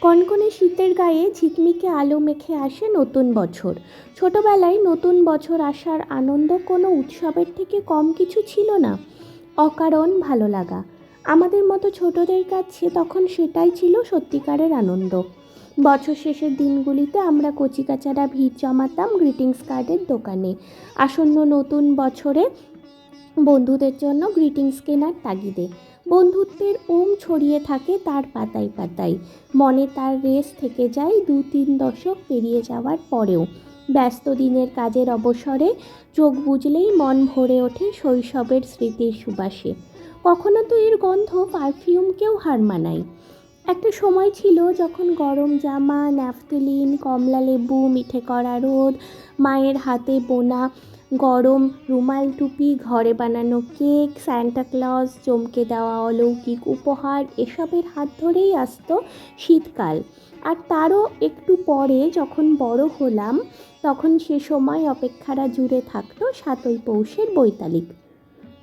কনকনে শীতের গায়ে ঝিকমিকে আলো মেখে আসে নতুন বছর। ছোটবেলায় নতুন বছর আসার আনন্দ কোনো উৎসবের থেকে কম কিছু ছিল না। অকারণ ভালো লাগা। আমাদের মতো ছোটদের কাছে তখন সেটাই ছিল সত্যিকারের আনন্দ। বছর শেষের দিনগুলিতে আমরা কচিকাচারা ভিড় জমাতাম গ্রিটিংস কার্ডের দোকানে। আসন্ন নতুন বছরে বন্ধুদের জন্য গ্রিটিংস কেনার তাগিদে। বন্ধুত্বের ওম ছড়িয়ে থাকে তার পাতায় পাতায়। মনে তার রেস থেকে যায় দু তিন দশক পেরিয়ে যাওয়ার পরেও। ব্যস্ত দিনের কাজের অবসরে চোখ বুঝলেই মন ভরে ওঠে শৈশবের স্মৃতির সুবাসে। কখনো তো এর গন্ধ পারফিউমকেও হার মানায়। একটা সময় ছিল যখন গরম জামা ন্যাফথেলিন কমলা লেবু মিঠে করা রোদ, মায়ের হাতে বোনা গরম রুমাল টুপি, ঘরে বানানো কেক ক্লজ চমকে দেওয়া অলৌকিক উপহার, এসবের হাত ধরেই আসতো শীতকাল। আর তারও একটু পরে যখন বড় হলাম, তখন সে সময় অপেক্ষারা জুড়ে থাকতো সাতই পৌষের বৈতালিক।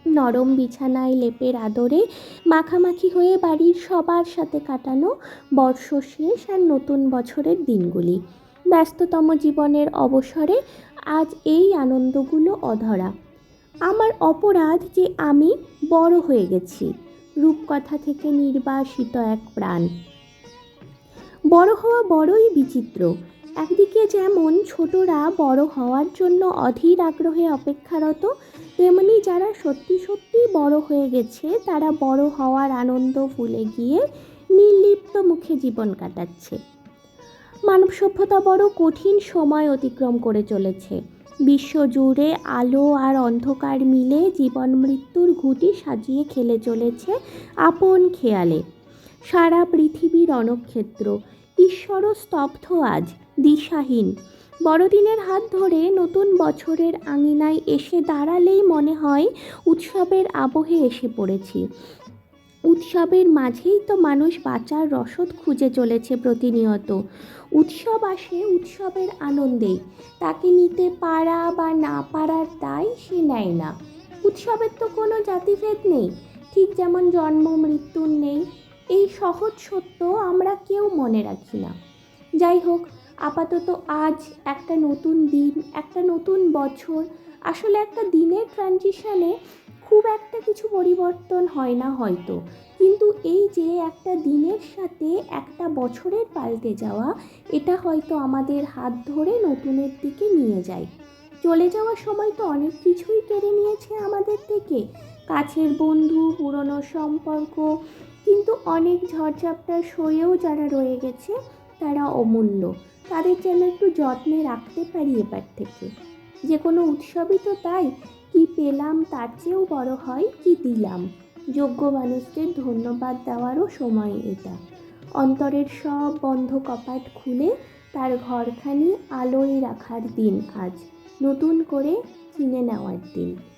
নরম বিছানায় লেপের আদরে মাখামাখি হয়ে বাড়ির সবার সাথে কাটানো বর্ষ শেষ আর নতুন বছরের দিনগুলি। ব্যস্ততম জীবনের অবসরে আজ এই আনন্দগুলো অধরা। আমার অপরাধ যে আমি বড় হয়ে গেছি, রূপকথা থেকে নির্বাসিত এক প্রাণ। বড় হওয়া বড়ই বিচিত্র, একদিকে যেমন ছোটরা বড় হওয়ার জন্য অধীর আগ্রহে অপেক্ষারত, তেমনি যারা সত্যি সত্যি বড় হয়ে গেছে, তারা বড় হওয়ার আনন্দ ভুলে গিয়ে নির্লিপ্ত মুখে জীবন কাটাচ্ছে। মানব সভ্যতা বড় কঠিন সময় অতিক্রম করে চলেছে। বিশ্বজুড়ে আলো আর অন্ধকার মিলে জীবন মৃত্যুর ঘুটি সাজিয়ে খেলে চলেছে আপন খেয়ালে। সারা পৃথিবী রণক্ষেত্র ঈশ্বরও স্তব্ধ আজ, দিশাহীন। বড়দিনের হাত ধরে নতুন বছরের আঙিনায় এসে দাঁড়ালেই মনে হয়, উৎসবের আবহে এসে পড়েছি। উৎসবের মাঝেই তো মানুষ বাঁচার রসদ খুঁজে চলেছে প্রতিনিয়ত। উৎসব আসে উৎসবের আনন্দেই। তাকে নিতে পারা বা না পারার দায় সে নেয় না। উৎসবের তো কোনো জাতিভেদ নেই। ঠিক যেমন জন্ম মৃত্যুর নেই। এই সহজ সত্য আমরা কেউ মনে রাখি না। যাই হোক, আপাতত আজ একটা নতুন দিন, একটা নতুন বছর, আসলে একটা দিনের ট্রানজিশনে খুব একটা কিছু পরিবর্তন হয় না হয়তো। কিন্তু এই যে একটা দিনের সাথে একটা বছরের পাল্টে যাওয়া, এটা হয়তো আমাদের হাত ধরে নতুনের দিকে নিয়ে যায়। চলে যাওয়ার সময় তো অনেক কিছুই কেড়ে নিয়েছে আমাদের থেকে। কাছের বন্ধু, পুরনো সম্পর্ক, কিন্তু অনেক ঝড়ঝাপটার সয়েও যারা রয়ে গেছে, তারা অমূল্য। তাদের যেন একটু যত্নে রাখতে পারি এবার থেকে। যে কোনো উৎসবই তো তাই। কি পেলাম তার চেয়েও বড় হয়, কি দিলাম? যোগ্য মানুষদের ধন্যবাদ দেওয়ারও সময় এটা। অন্তরের সব বন্ধ কপাট খুলে তার ঘরখানি আলোয় রাখার দিন আজ। নতুন করে চিনে নেওয়ার দিন।